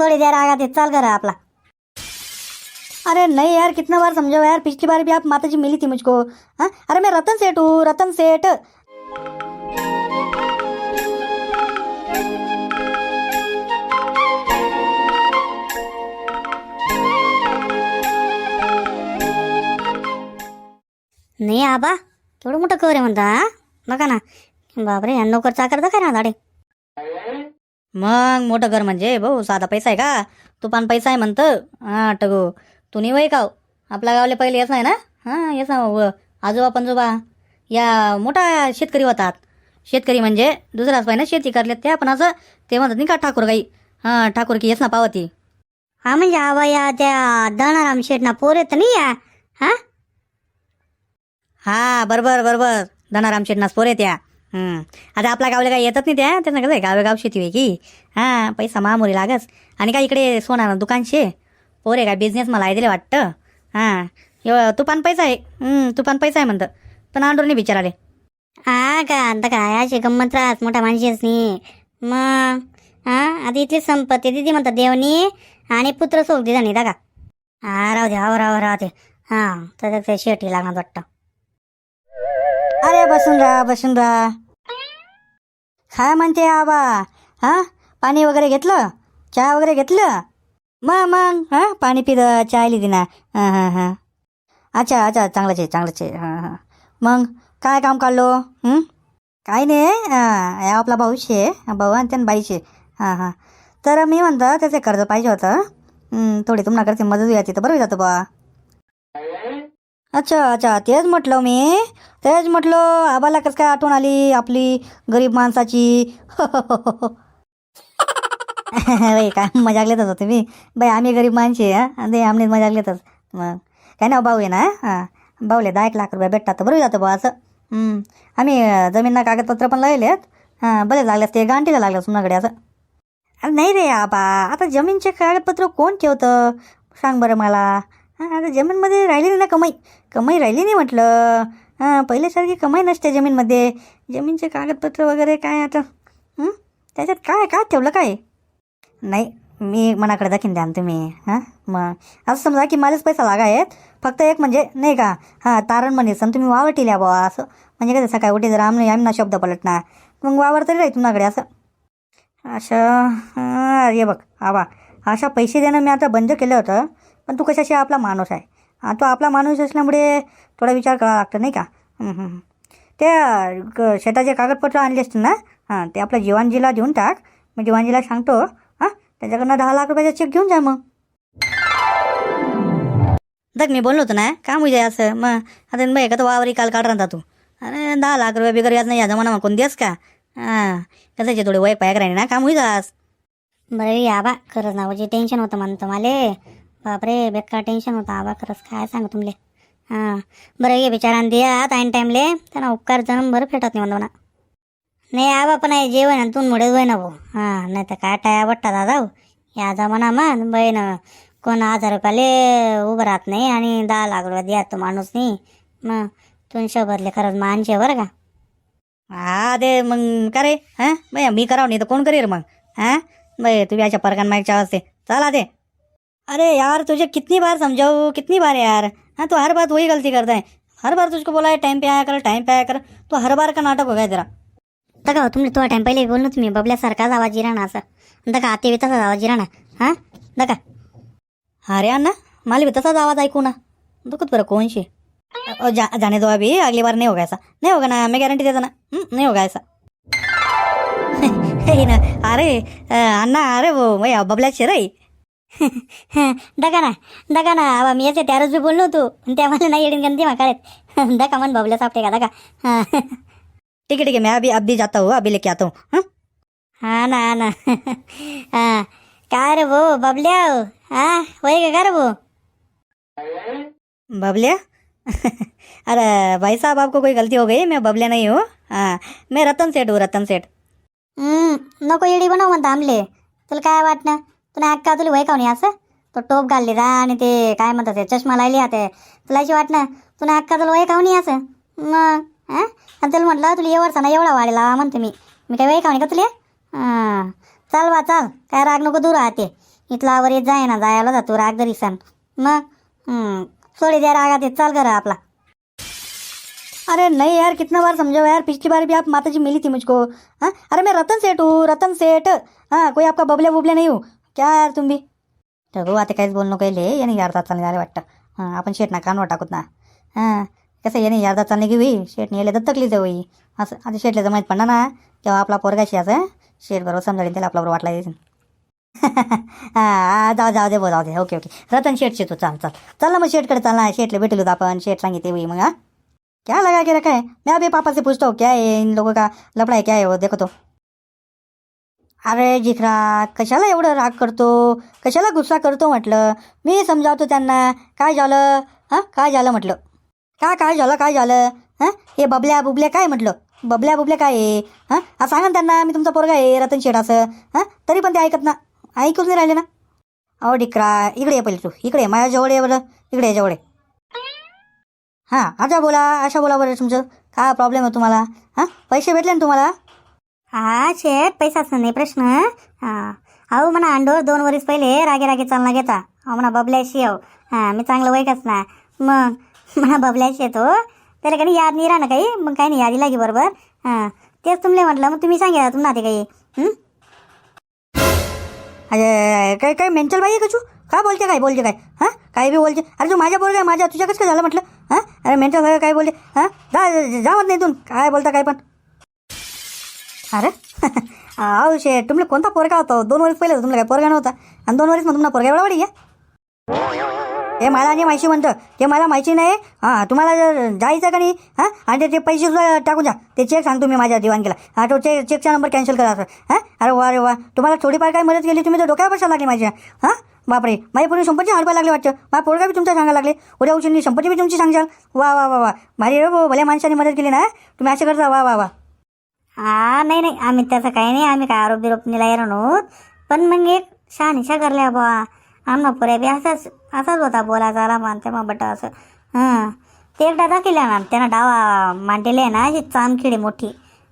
थोड़ी देर आगा थे चल कर आपला. अरे नहीं यार कितना बार समझाओ यार पिछली बार भी आप माता जी मिली थी मुझको हाँ? अरे मैं रतन सेठ हूँ रतन सेठ। नाही आबा केवढं मोठं कर आहे म्हणता बघा ना। बापरे या नोकर चाकर काय ना दाडे मग मोठं घर म्हणजे भाऊ साधा पैसा आहे का? तुपान पैसा आहे म्हणतं. हा टगो. तू नाही वय का हो? आपल्या गावले पहिले येस आहे ना? हां येस व आजोबा पंजोबा या मोठा शेतकरी होतात. शेतकरी म्हणजे दुसराच पाहिजे शेती करले त्या पण असं ते म्हणतात नाही का ठाकूर गाई. हां ठाकूर की येस ना पावती. हा म्हणजे आबा या त्या दणाराम शेठना पोर येत नाही या? हा? हा बरोबर बरोबर. धनाराम शेटनास पोर त्या हं. आता आपल्या गावला काय येतच नाही त्या. त्यांना कसं आहे गावे गाव शेती आहे की. हां पैसा मामुरी लागस. आणि काय इकडे सोना दुकान शे पोरे काय बिझनेस मला आहे दिले वाटतं. हां. एव तुपान पैसा आहे. तुपान पैसा आहे म्हणतं. पण आंडोर नाही बिचाराले. हा का आता काय अशी गंमत राहत मोठ्या माणशीच नाही मग हा आता इथली संपत्ती दिदी म्हणतात देवनी आणि पुत्र सोड दिदा नाही का हा राहू दे हा राहू राहू दे. हां तर शेटी लागणार वाटतं. अरे बसून राहा बसून राहा काय म्हणते आबा हा? पाणी वगैरे घेतलं? चहा वगैरे घेतलं? मग मग हां? पाणी पिलं चहा लिहिली ना हां हां हां. अच्छा अच्छा चांगलंच आहे चांगलंच आहे. हां हां. मग काय काम काढलो? काय नाही हां आपला आपला आहे भाऊ आणि त्यानं बाईचे हां हां. तर मी म्हणतं त्याचे कर्ज पाहिजे होतं. थोडी तुम्हाला मदत याची तर बरं जातं बा अच्छा अच्छा. तेच म्हटलं मी. तेच म्हटलं आबाला कसं काय आठवण आली आपली गरीब माणसाची? बाई काय मजाक लेतच होते मी. बाई आम्ही गरीब माणसे हां? ते आम्ही मजाक लेतच मग. काय ना भाऊ आहे ना? हां. भाऊले दहा एक लाख रुपये भेटतात तर बरोबर जातं भाऊ असं. आम्ही जमीनना कागदपत्र पण आहेत हां बरेच लागले असते गांठीला लागलं सुनाकडे असं. अरे नाही रे आबा. आता जमीनचे कागदपत्र कोण ठेवतं? सांग बरं मला. हां आता जमीनमध्ये राहिली नाही ना कमाई. कमाई राहिली नाही म्हटलं. हां पहिल्यासारखी कमाई नसते जमीनमध्ये. जमीनचे कागदपत्र वगैरे काय आता? त्याच्यात काय काय ठेवलं काय? नाही मी मनाकडे दाखीन द्या तुम्ही. हां मग. असं समजा की माझेच पैसा लागा आहेत. फक्त एक म्हणजे नाही का? हां तारण म्हणे सण तुम्ही वावर टिल्या बुवा असं. म्हणजे कसं सकाळी उठे जर आम्ही आम्ही ना शब्द पलटणार. मग वावर तरी राहील तुमच्याकडे असं. असं अरे हे बघ आबा. अशा पैसे देणं मी आता बंद केलं होतं. पण तू कशाशी आपला माणूस आहे? हा तो आपला माणूस असल्यामुळे थोडा विचार करावा लागतं नाही का? हं, हं, हं. त्या क- शेताचे कागदपत्र आणले असतील ना? हां ते आपल्या जीवांजीला देऊन टाक. मी जीवांजीला सांगतो हां? त्याच्याकडनं दहा लाख रुपयाचा चेक घेऊन जा मग. दग मी बोललो होतो ना का मुझे असं मग आता का तो वावरी काल काढ राहता तू. अरे दहा लाख रुपये बिगर याच नाही या जमाना मग कोण देस का? हां कसाचे थोडे वय पाय राहिले ना काम होईजास बरं याबा खरंच नावाचे टेन्शन होतं म्हणतं माले. बापरे बेकार टेन्शन होतं. आबा खरंच काय सांगू तुमले? हां. बरं ये बिचारान दिया ऐन टाईमले त्यांना उपकार जन्म बरं फेटत नाही म्हणतो नाही आबा पण आहे जेवण आणि तू मुळे वय ना भाऊ. हां नाही तर काय टाया वाटतात दादा हो. या जमाना मग बहीण कोण हजार रुपयाले उभं राहत नाही आणि दहा लाख रुपये द्या तो माणूस नाही मग दोनशे भरले खरंच मानशे बरं का? हा ते मग का रे? हां? भैया मी करावं नाही तर कोण करेल मग? हां? बाई तुम्ही अशा परकान मागच्या असते चला ते अरे यार तुझे कितनी बार समझाओ कितनी बार यार? हाँ तो हर बात वही गलती करता है। हर बार तुझको बोला है टाइम पे आया कर टाइम पे आया कर। तो हर बार का नाटक हो गया तेरा। दका तुम्ही थोडा टाइम पहिले बोललो तुम्ही बबल्यासारखाच आवाज जिराणा असं दका आते तसाच आवाज जिराणा हां? दका अरे अण्णा मला भी तसाच आवाज ऐकू ना। दुखत बरं कोणशी जा, जाने दो अभी अगली बार नहीं होगा ऐसा। नहीं होगा ना मैं गारंटी देता ना नहीं होगा ऐसा। हे ना अरे अ, अण्णा अरे वो भैया बबल्याचे रे दका ना दका ना. आबा मी याचे त्यारोज बी बोललो होतो. पण त्या मला नाही येडीन गंती माकाळेत दका मन बबल्या सापटे का दका हाँ. ठीक है ठीक है मैं अभी अभी जाता हूँ. अभी लेके आता हूँ. हाँ? हाँ ना हाँ ना. हाँ. काय रे वो बबल्या हाँ. वही का रे वो बबल्या? अरे भाई साहब आपको कोई गलती हो गई? मैं बबल्या नहीं हूँ. हाँ. मैं रतन सेठ हूँ रतन सेठ. नको येडी बनव म्हणता आमले. तुला काय वाटणं? तुला अक्का तुला वय कावणी असं? तो टोप घालली जा आणि ते काय म्हणतात ते चष्मा लायली आता तुला अशी वाटणं? तुला अक्का तुला वय काऊन असं? मग हां? आणि त्याला म्हटलं तुला एवढचा ना एवढा वाढेला म्हणते मी. मी काय वय कावणी का तुला? हां. चाल बा चाल. काय राग नको दूर राहते इथला आवर येत जाय ना जायला जातो राग जरी सण. मग थोडी द्या रागात येत चाल करा आपला. अरे नहीं यार कितना बार समझाओ यार. पिछली बार भी आप माता जी मिली थी मुझको हाँ? अरे मैं रतन सेठ हूँ रतन सेठ. हाँ कोई आपका बबले बुबले नहीं हूँ. क्या यार तुम्ही. भी ठगो आता काहीच बोलणं काही ले याने यार्दात चालणे झाले वाटतं. हां आपण शेट ना कानवर टाकूत ना. हां कसं याने यार्दात चालणे की होई शेटने यायला दत्तकलीच होई असं आता शेटला जमायत पडणार ना. तेव्हा आपला पोरगाशी असं शेट बरोबर समजायला त्याला आपल्या बरोबर वाटला येईल हा जाऊ जाऊ दे बो जाऊ दे. Okay okay. रतन शेट तू चाल चाल. चल ना मग शेटकडे चाल ना. शेटले भेटलो आपण. शेट सांगितले होई मग हां. क्या लगा के रखा है मैं अभी पापा से पूछता हूँ क्या है इन लोगों का लफड़ा है क्या है वो हो, देखो तो. अरे जिखरा कशाला एवढं राग करतो? कशाला गुस्सा करतो म्हटलं? मी समजावतो त्यांना. काय झालं? हां? काय झालं म्हटलं? काय काय झालं? काय झालं? हां? हे बबल्या बुबल्या काय म्हटलं? बबल्या बुबल्या काय आहे हां? हा सांगा ना त्यांना मी तुमचा पोरगा आहे रतन शेडाचं. हां? तरी पण ते ऐकत ना. ऐकूच नाही राहिले ना. अहो डिकरा इकडे ये पहिले तू. इकडे ये, माझ्या जवळ ये बरं. इकडे ये जवळ हां आता बोला अशा बोला बरं तुमचं. काय प्रॉब्लेम आहे तुम्हाला? हां? पैसे भेटले ना तुम्हाला? हा शेठ पैसाच नाही प्रश्न. हा. अहो म्हणा अंडोर दोन वर्ष पहिले रागे रागे चालना घेता. अहो म्हणा बबल्याशी अहो हां मी चांगलं वैकच ना मग म्हणा बबल्याशी येतो. त्याला काही याद नाही राहणं काही. मग काही नाही यादी लागी बरोबर. हां. तेच तुमले म्हटलं मग तुम्ही सांगा तुम्हाला ते काही. अरे काय काय मेंटल बाई आहे तू? काय बोलते काय बोलते काय? हां? काय बी बोलते? अरे तू माझ्या पोरगा माझ्या तुझ्या कसं काय झालं म्हटलं? हां? अरे मेंटल बाई काय बोलते? हां? जा जावत नाही तू. काय बोलता काय पण. अरे? अहो शे तुमले कोणता पोरगा होता? दोन वर्ष पहिले तुमला काय पोरगा नव्हता? आणि दोन वर्ष मग तुम्हाला पोरगा एवढा वाढी हे मला आणि माहिती म्हणतं ते मला माहिती नाही. हां तुम्हाला जर जायचं का नाही? हां? आणि ते- पैसे सुद्धा टाकून द्या. ते चेक सांगतो मी माझ्या दिवाणकीला हा तो चेक चेकचा नंबर कॅन्सल करा असं. हां? अरे वा अरे वा. तुम्हाला थोडीफार काय मदत केली तुम्ही तर डोक्यावर बसायला लागली माझ्या. हां? बापरे. माझी पूर्ण संपत्ती हडपायला लागले वाटतं. माझ्या पोरगा बी तुमचा सांगायला लागले. उद्या उशीर संपत्ती बी तुमची सांगाल. वा वा वा वा. भारी हो, भल्या माणसाने मदत केली ना तुम्ही असं करता. वा वा वा. हा नाही नाही आम्ही त्याचं काही नाही आम्ही काय आरोप बिरोप निला नव्हत पण मग एक शहानिशा करल्या बा आमना पुऱ्या बी असाच असाच होता बोलायचा आला मानते मग बट असं. हां. ते एकदा दाखिल्या ना त्यानं डावा मांडलेली आहे ना अशी चामखिडी मोठी.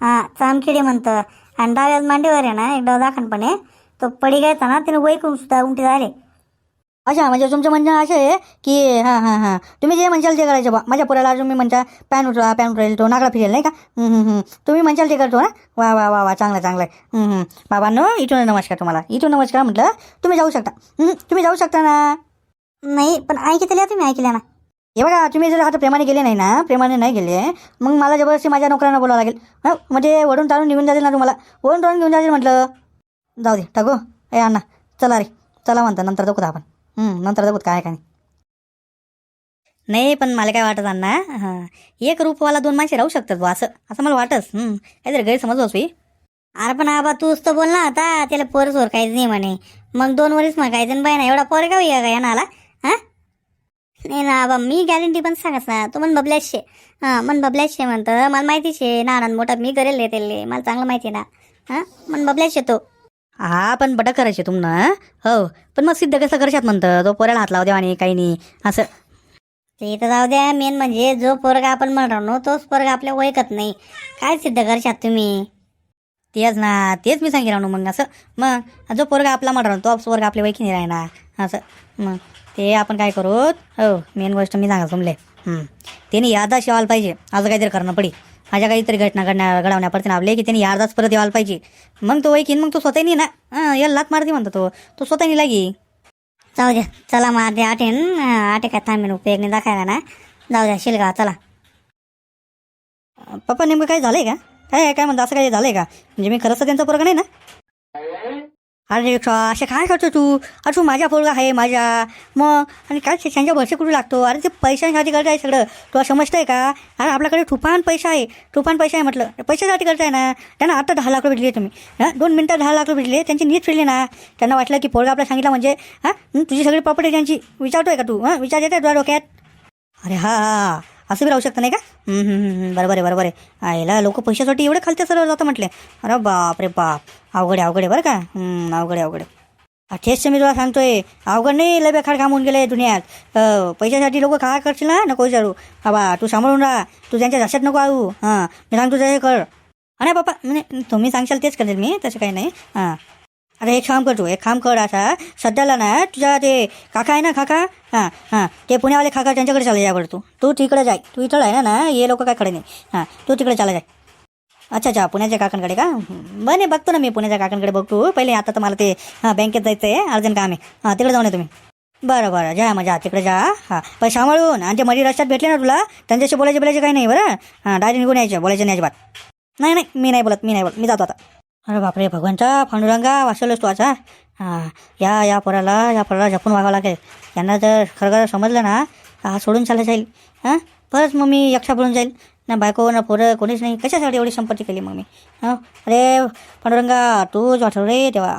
हां चामखिडी म्हणतं. आणि डाव्या मांडीवर आहे ना एक डाव दाखणपणे तो पडी घ्यायचा ना त्यानं वैकून सुद्धा उंटी झाले. अच्छा म्हणजे तुमचं म्हणणं असं आहे की हां हां हां. तुम्ही जे म्हणशाल ते करायचं बा. माझ्या पोराला तुम्ही म्हणता पॅन उठवा पॅन उठरेल तो नागडा फिरेल नाही का. तुम्ही म्हणशाल ते करतो ना? वा वा वा वा. चांगलं चांगलं. आहे. बाबांनो इथून नमस्कार तुम्हाला. इथून नमस्कार म्हटलं तुम्ही जाऊ शकता. तुम्ही जाऊ शकता ना? नाही पण ऐकतल्या तुम्ही ऐकल्या ना. हे बघा तुम्ही जर आता प्रेमाने गेले नाही ना प्रेमाने नाही गेले मग मला जबरदस्ती माझ्या नोकरांना बोलावं लागेल. हं, म्हणजे वडून टाळून निघून जातील ना तुम्हाला? वडून टाळून घेऊन जातील म्हटलं? जाऊ दे टाकू. ए अण्णा चला रे. चला म्हणतं नंतर दाखवत आपण. नंतर दाखवत काय काय नाही. नाही पण मला काय वाटत अण्णा हां एक रूपवाला दोन माणसे राहू शकतात बुवा असं असं मला वाटस हं, काहीतरी गैरसमज होतो अरे पण आबा तूच तर बोल ना आता त्याला पोरसोर काहीच नाही म्हणे. मग दोन वरीच मग काहीच बाय ना एवढा पोर का या का आला हा? नाही ना आबा मी गॅरंटी पण सांगस ना तू मन बबल्याशे हां मन बबल्याशे म्हणतं मला माहितीच आहे ना मोठा मी करेल रे त्याले मला चांगलं माहिती आहे ना हां? मन बबल्याशे तो. हा पण बटक करायचे तुम्हाला हो? पण मग सिद्ध कसं करशात म्हणतं? तो पोऱ्याला हात लावू द्या आणि काही नाही असं. ते तर जाऊ द्या मेन म्हणजे जो पोरगा आपण म्हणतो तोच पोरगा आपल्या ओळखत नाही. काय सिद्ध करशात तुम्ही? तेच ना तेच मी सांगितलं ना मग असं. मग जो पोरगा आपला म्हणणार तो पोरगा आपल्या वैकी नाही राहणार असं. मग ते आपण काय करू? हो मेन गोष्ट मी सांगा तुमले हं. त्यांनी यादाच यावायला पाहिजे असं काहीतरी करणं पडी. माझ्या काहीतरी घटना घडण्या घडवण्या पडते आपले की त्यांनी अर्धाच परत यावायला पाहिजे. मग तो वैकीन मग तो स्वतः नाही ना हां याला लात मारते म्हणतो तो. तो स्वतः नाही लागी. जाऊ द्या चला मग आधी आठेन आठे काय थांबेन उपयोग नाही दाखायला ना. जाऊ द्या शिलगाव चला. पप्पा नेमकं काय झालंय का? काय काय म्हणतो असं काय झालंय का? म्हणजे मी खरंच तर त्यांचा पोरगा नाही ना? अरे असे काय करतो तू अरे तू माझ्या पोरगा आहे माझ्या मग आणि काय त्यांच्या भरसे कुठे लागतो अरे ते पैशांसाठी करताय सगळं तुला समजतंय का अरे आपल्याकडे तुफान पैसा आहे तुफान पैसा आहे म्हटलं पैशासाठी करताय ना त्यांना आता दहा लाख रुपये भेटले तुम्ही हां दोन मिनटात दहा लाख रुपये भेटले त्यांची नीट फिरली ना त्यांना वाटलं की पोरगा आपल्याला सांगितलं म्हणजे हां तुझी सगळी प्रॉपर्टी त्यांची विचारतोय का तू हां विचार येतोय तुझ्या डोक्यात अरे हा हा असं बी राहू शकतं नाही का? हं, बरोबर आहे बरोबर आहे. याला लोक पैशासाठी एवढे खालते सरळ जातं म्हटले. अरे बाप रे बाप. अवघड आहे अवघड आहे बरं का? अवघड आहे अवघड आहे. मी तुला सांगतोय. अवघड नाही लय बेखाड काम होऊन गेले दुनियात. पैशासाठी लोक काय करशील ना नको विचारू. बाबा तू सांभाळून राहा. तू त्यांच्या जाशात नको आऊ. हां मी सांगतो हे कर. अरे बापा म्हणजे तुम्ही सांगशाल तेच करेल मी तसं काही नाही. हां. अरे एक काम कर तू एक काम कर आता. सध्याला ना तुझ्या ते काका आहे ना काका? हां हां. ते पुण्यावाले काका त्यांच्याकडे चालले जा बरं तू. तू तिकडे जाय. तू इथं आहे ना ना हे लोक काय खडे नाही. हां तू तिकडे चाला जाय. अच्छा अच्छा पुण्याच्या काकांकडे का? बने बघतो ना मी पुण्याच्या काकांकडे बघतो. पहिले आता तर मला ते हां बँकेत जायचं आहे अर्जंट काम आहे. हां तिकडे जाऊन ये तुम्ही. बरं बरं जा मग जा तिकडे जा. हां पण सांभाळून आणि ते मध्ये रस्त्यात भेटले ना तुला त्यांच्याशी बोलायचे बोलायचे काही नाही बरं? हां डायरेक्ट निघून यायचे बोलायचे नाही अजिबात. नाही नाही मी नाही बोलत मी नाही बोलत मी जातो आता. अरे बापरे भगवंता पांडुरंगा वाचवलंस तू आता हां? या या पोराला या पोराला जपून वागावं लागेल. यांना जर खरं खरं समजलं ना हा सोडून चालला जाईल हां? परत मग मी यक्षा बोलून जाईल. ना बायको ना पोरं कोणीच नाही. कशासाठी एवढी संपत्ती केली मग मी? हां? अरे पांडुरंगा तूच वाचव रे तेव्हा